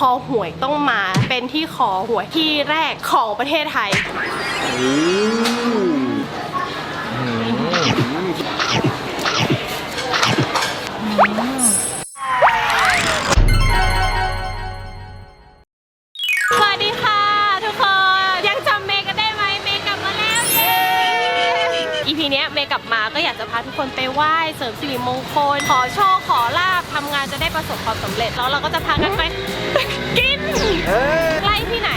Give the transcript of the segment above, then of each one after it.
คอหวยต้องมาเป็นที่ขอหวยที่แรกของประเทศไทย EP เนี้ยเมย์กลับมาก็อยากจะพาทุกคนไปไหว้เสริมสิริมงคล ขอโชคขอลาบทำงานจะได้ประสบความสำเร็จ แล้วเราก็จะพากันไป กินใกล้ที่ไหน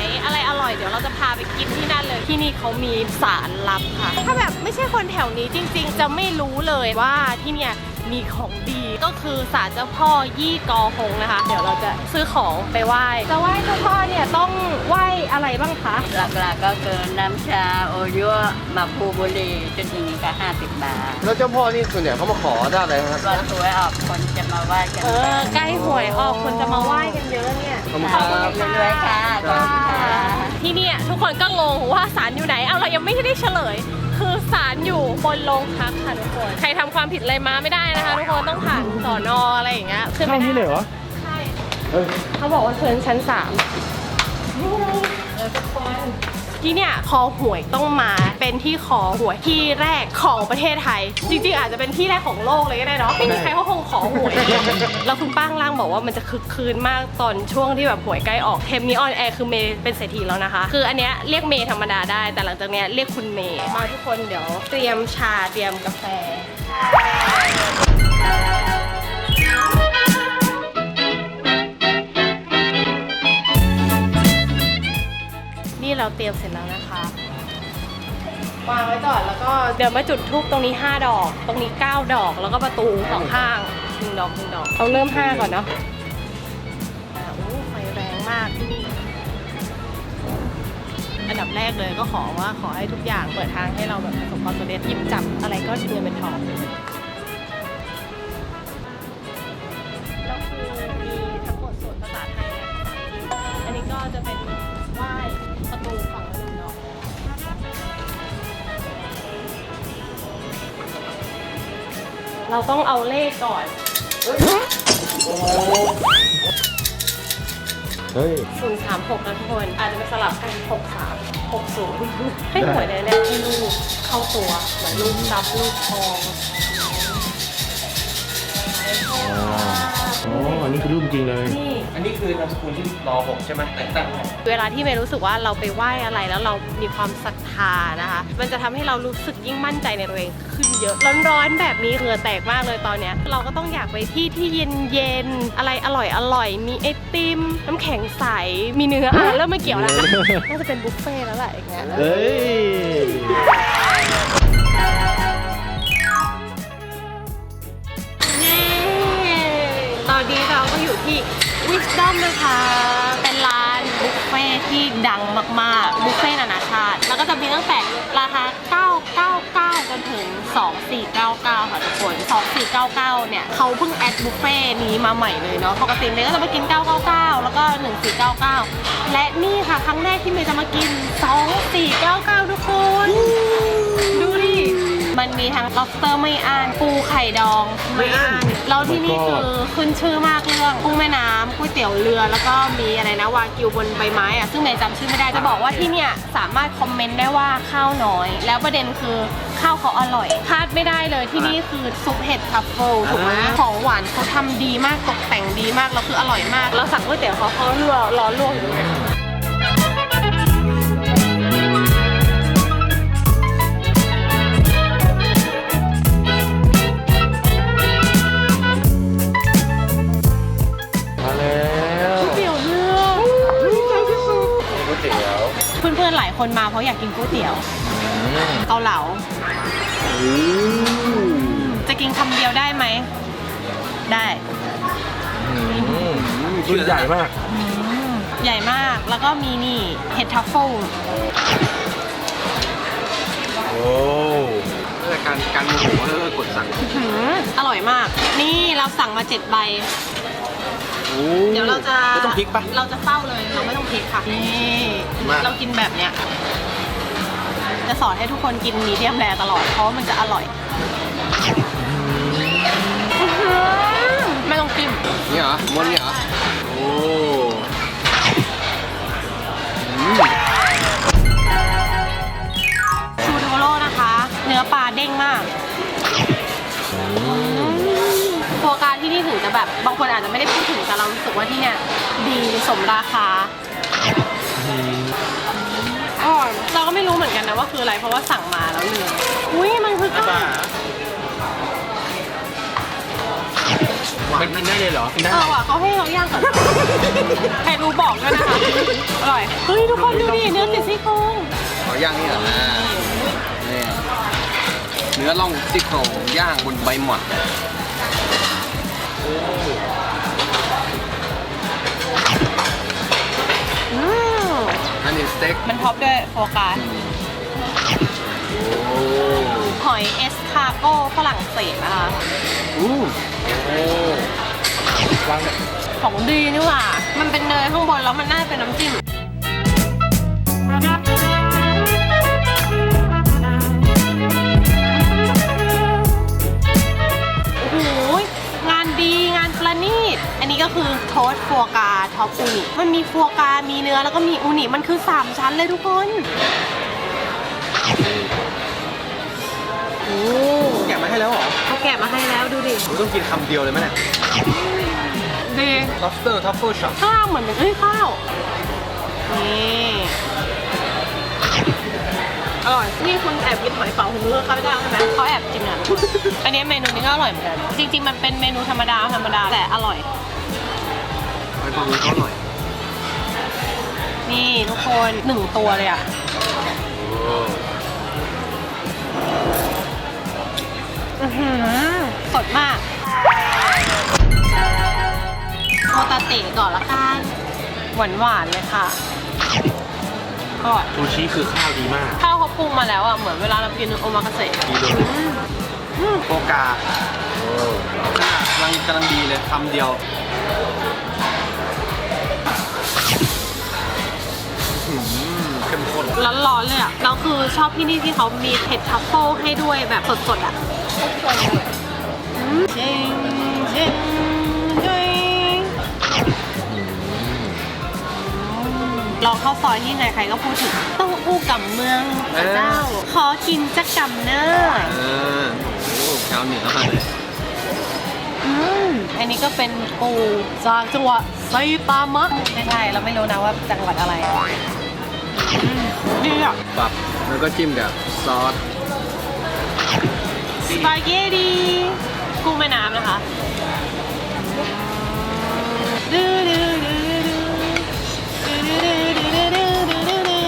อะไรอร่อยเดี๋ยวเราจะพาไปกินที่นั่นเลยที่นี่เขามีสารลับค่ะ ถ้าแบบไม่ใช่คนแถวนี้จริง ๆ จะไม่รู้เลยว่าที่เนี่ยมีของดีก็คือศาลเจ้าพ่อยี่กอหงนะคะ เดี๋ยวเราจะซื้อของไปไหว้จะไหว้เจ้าพ่อเนี่ยต้องไหว้อะไรบ้างคะหลักๆก็คือน้ำชาโอยั่วหมักภูบุรีจุดหนึ่งก็ห้าสิบบาท แล้วเจ้าพ่อนี่ส่วนใหญ่เขามาขอได้อะไรครับวันสวยออกคนจะมาไหว้กันเออใกล้หวยออกคนจะมาไหว้กันเยอะเนี่ยขอบคุณครับรวยๆค่ะขอบคุณค่ะ ที่เนี่ยทุกคนก็งงว่าศาลอยู่ไหน เอาเรายังไม่ได้เฉลย คือศาลอยู่บนโรงพักค่ะทุกคน ใครทำความผิดอะไรมาไม่ได้นะคะทุกคนต้องผ่านสอนออะไรอย่างเงี้ยขึ้นไม่ได้เลยเหรอ ใช่เขาบอกว่าเชิญชั้นสาม ที่เนี่ยคอหวยต้องมาเป็นที่ขอหวยที่แรกของประเทศไทย จริงๆ อาจจะเป็นที่แรกของโลกเลยก็ได้เนาะไม่มีใครเขาคงขอหวย แล้วคุณป้างล่างบอกว่ามันจะคึกคืนมากตอนช่วงที่แบบหวยใกล้ออกเทปนี้ออนแอร์คือเมย์เป็นเศรษฐีแล้วนะคะ คืออันเนี้ยเรียกเมย์ธรรมดาได้ แต่หลังจากเนี้ยเรียกคุณเมย์มาทุกคนเดี๋ยว เตรียมชาเตรียมกาแฟ เราเตรียมเสร็จแล้วนะคะวางไว้ก่อนแล้วก็เดี๋ยวมาจุดทูบตรงนี้ 5 ดอก ตรงนี้ 9 ดอกแล้วก็ประตูสองข้างหนึ่งดอกหนึ่งดอกเอาเริ่ม 5 ก่อนเนาะอ่าโอ้ไฟแรงมากที่นี่อันดับแรกเลยก็ขอว่าขอให้ทุกอย่างเปิดทางให้เราแบบประสบความสำเร็จหยิบจับอะไรก็เงินเป็นทอง เราต้องเอาเลขก่อน เฮ้ย 036นะทุกคน อาจจะไปสลับกัน 63 60 ให้หวยได้แรกที่ลูกเข้าตัว เหมือนลูกซับลูกทอง อ๋อ อันนี้คือรูปจริงเลย นี่ อันนี้คือนามสกุลที่รอหกใช่ไหมแต่งตั้งให้เวลาที่เมย์รู้สึกว่าเราไปไหว้อะไรแล้วเรามีความศรัทธานะคะ มันจะทำให้เรารู้สึกยิ่งมั่นใจในตัวเองขึ้นเยอะ ร้อนๆแบบนี้เหงื่อแตกมากเลยตอนเนี้ย เราก็ต้องอยากไปที่ที่เย็นๆ อะไรอร่อยอร่อยๆมีไอติม น้ำแข็งใส มีเนื้ออะเริ่มไม่เกี่ยวแล้วน่าจะเป็นบุฟเฟ่ต์แล้วแหละอย่างเงี้ย เฮ้ย อนนี้เราก็อยู่ที่ Wisdom นะคะ เป็นร้านบุฟเฟ่ที่ดังมาก ๆ บุฟเฟ่นานาชาติ แล้วก็จะมีตั้งแต่ราคา 999 จนถึง 2499 ค่ะทุกคน 2499 เนี่ยเขาเพิ่งแอดบุฟเฟ่นี้มาใหม่เลยเนาะ ปกติเมย์ก็จะมากิน 999 แล้วก็ 1499 และนี่ค่ะ ครั้งแรกที่เมย์จะมากิน 2499 ทุกคน มันมีทั้ง lobster ไม่อ่านปูไข่ดองไม่อ่านแล้วที่นี่คือขึ้นชื่อมากเรื่องกุ้งแม่น้ำก๋วยเตี๋ยวเรือ แล้วก็มีอะไรนะวากิวบนใบไม้อะซึ่งเมย์จำชื่อไม่ได้จะบอกว่าที่เนี่ยสามารถคอมเมนต์ได้ว่าข้าวน้อย แล้วประเด็นคือข้าวเขาอร่อยพลาดไม่ได้เลยที่นี่คือซุปเห็ดทัฟเฟิลถูกไหมของหวานเขาทำดีมากตกแต่งดีมากแล้วคืออร่อยมาก แล้วสั่งก๋วยเตี๋ยวเขาเขาเรือร้อนลวกอยู่เลย อนๆหลายคนมาเพราะอยากกินก๋วยเตี๋ยวเกาเหลาจะกินคำเดียวได้ไหม ได้ชุดใหญ่มาก ใหญ่มาก แล้วก็มีนี่เห็ดทัฟเฟิลโอ้รายการการโมโหแล้วก็กดสั่งอื้อหืออร่อยมาก นี่เราสั่งมาเจ็ดใบ เดี๋ยวเราจะไม่ต้องพลิกปะเราจะเฝ้าเลยเราไม่ต้องพลิกค่ะนี่เรากินแบบเนี้ยจะสอนให้ทุกคนกินมีเดียมแรตลอด เพราะมันจะอร่อยไม่ต้องจิ้มนี่เหรอมวนนี่เหรอชูโทโรนะคะ เนื้อปลาเด้งมาก แบบบางคนอาจจะไม่ได้พูดถึงแต่เรารู้สึกว่าที่เนี่ยดีสมราคาอ๋อเราก็ไม่รู้เหมือนกันนะว่าคืออะไรเพราะว่าสั่งมาแล้วลืมอุ้ยมันคือข้าวมันกินได้เลยเหรอเออว่ะเขาให้เราย่างก่อนใครรู้บอกด้วยนะคะอร่อยเฮ้ยทุกคนดูดิเนื้อติดซี่โครงขอย่างนี่เหรอนะนี่เนื้อล่องซี่โครงย่างบนใบหมอน อืมอันนี้สเต็กมันท็อปด้วยโฟกัสโอ้หอยเอสคาโก้ฝรั่งเศสนะคะ อู้โอ้วางเลยของดีนี่หว่า มันเป็นเนยข้างบนแล้วมันน่าจะเป็นน้ำจิ้ม อปอูนิมันมีฟัวกรามีเนื้อแล้วก็มีอูนิมันคือ 3 ชั้นเลยทุกคนโอ้แกะมาให้แล้วเหรอเขาแกะมาให้แล้วดูดิผมต้องกินคำเดียวเลยไหมเนี่ย ดี lobster truffle shop ข้าวเหมือนเป็นเอ้ยข้าว นี่ อร่อย นี่คุณแอบกินหอยเป๋าหูเลือกเขาไม่ได้ใช่ไหมเขาแอบกินอะทุกคนอันนี้เมนูนี้ก็อร่อยเหมือนกัน จริง ๆ มันเป็นเมนูธรรมดาธรรมดาแต่อร่อย ไอ้ปลาหมึกเขาอร่อยนี่ทุกคนหนึ่งตัวเลยอะอื้อหือสดมากโมตาเตะก่อนละกันหวานหวานๆเลยค่ะอร่อยซูชิคือข้าวดีมากข้าวเขาปรุงมาแล้วอะ เหมือนเวลาเรากินโอมากาเสะดีเลยโฟกาขนาดกำลังกำลังดีเลยคำเดียว ร้อนๆเลยอะแล้วคือชอบที่นี่ที่เขามีเห็ดทัฟเฟิลให้ด้วยแบบสดๆอะอืมเจงเจงเจงลองข้าวซอยที่ไหนใครก็พูดถึงเต้องอู้กับเมืองพระเจ้า ขอกินจักกำเนอร์เออโอ้ชาวเหนือมาเลยอันนี้ก็เป็นปูจากจังหวัดไซตามะไม่ใช่เราไม่รู้นะว่าจังหวัดอะไร อืมดีอะปรับแล้วก็จิ้มกับซอสสปาเกตตีกุ้งแม่น้ำนะคะดูดูดูดูดูดูดูดูดูดูดู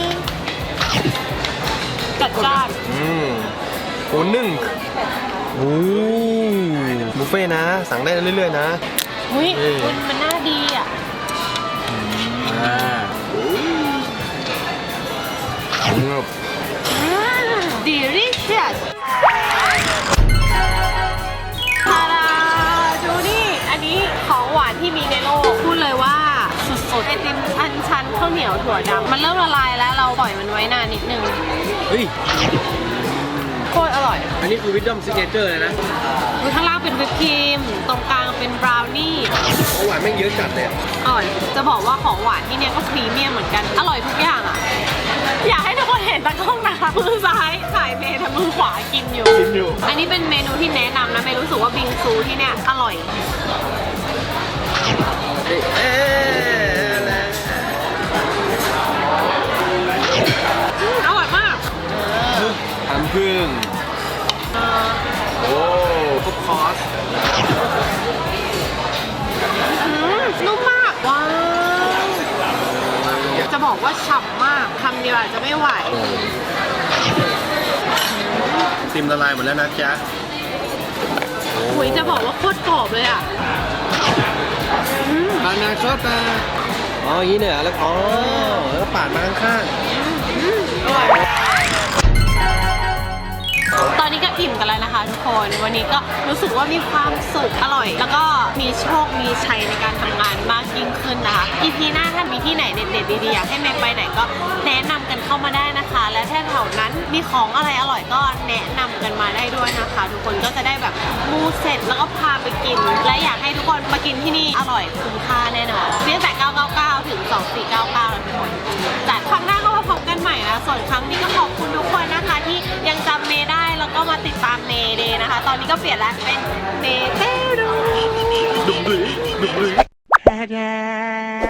จัดจ้านอืมโอ้นึ่งโอ้บุฟเฟ่ต์นะ สั่งได้เรื่อยๆนะ อุ้ยเอ้ยคุณมันน่าดี delicious ทาดาดูนี่ อันนี้ของหวานที่มีในโลก พูดเลยว่าสุดๆไอติมอันชันข้าวเหนียวถั่วดำมันเริ่มละลายแล้วเราปล่อยมันไว้นานนิดนึง เฮ้ย โคตรอร่อย อันนี้คือวิดดอมซิกเนเจอร์เลยนะดูข้างล่างเป็นวิปครีม ตรงกลางเป็นบราวนี่ ของหวานแม่งเยอะจัดเลยอะอร่อย จะบอกว่าของหวานที่เนี่ยก็พรีเมียมเหมือนกัน อร่อยทุกอย่างอะ อยากให้ทุกคน เห็นตะกล้องนะคะมือซ้ายถ่ายเมย์แต่มือขวากินอยู่ กินอยู่ อันนี้เป็นเมนูที่แนะนำนะเมย์รู้สึกว่าบิงซูที่เนี่ยอร่อยเอ๊ะเอ๊ะแล้วอืมอร่อยมาก ทำพึ่งเออโอ้ครบคอร์สอืมนุ่มมากว้าวจะบอกว่าฉ่ำมากคำ เดียวอาจจะไม่ไหวติมละลายหมดแล้วนะจ๊ะหุยจะบอกว่าโคตรกรอบเลยอะอืมปานาคอตาอ๋ออย่างนี้เนี่ยแล้วอ๋อแล้วก็ปาดมาข้างตอนนี้ก็อิ่มกันแล้วนะคะ ทุกคน วันนี้ก็รู้สึกว่ามีความสุขอร่อย แล้วก็มีโชค มีชัยในการทำงานมากยิ่งขึ้นนะคะอีพีหน้าถ้ามีที่ไหนเด็ดๆดีๆอยากให้เมย์ไปไหนก็แนะนำกันเข้ามาได้นะคะ และถ้าแถวนั้นมีของอะไรอร่อยก็แนะนำกันมาได้ด้วยนะคะ ทุกคนก็จะได้แบบมูเสร็จแล้วก็พาไปกิน และอยากให้ทุกคนมากินที่นี่อร่อยคุ้มค่าแน่นอนเรียกแต่ 999 ถึง 2499นะทุกคนแต่ครั้งหน้าก็มาพบกันใหม่นะส่วนครั้งนี้ก็ขอบ ก็มาติดตามเนเดย์นะคะ ตอนนี้ก็เปลี่ยนแล้วเป็นเนเตรูดุมดุยดุมดุยแย่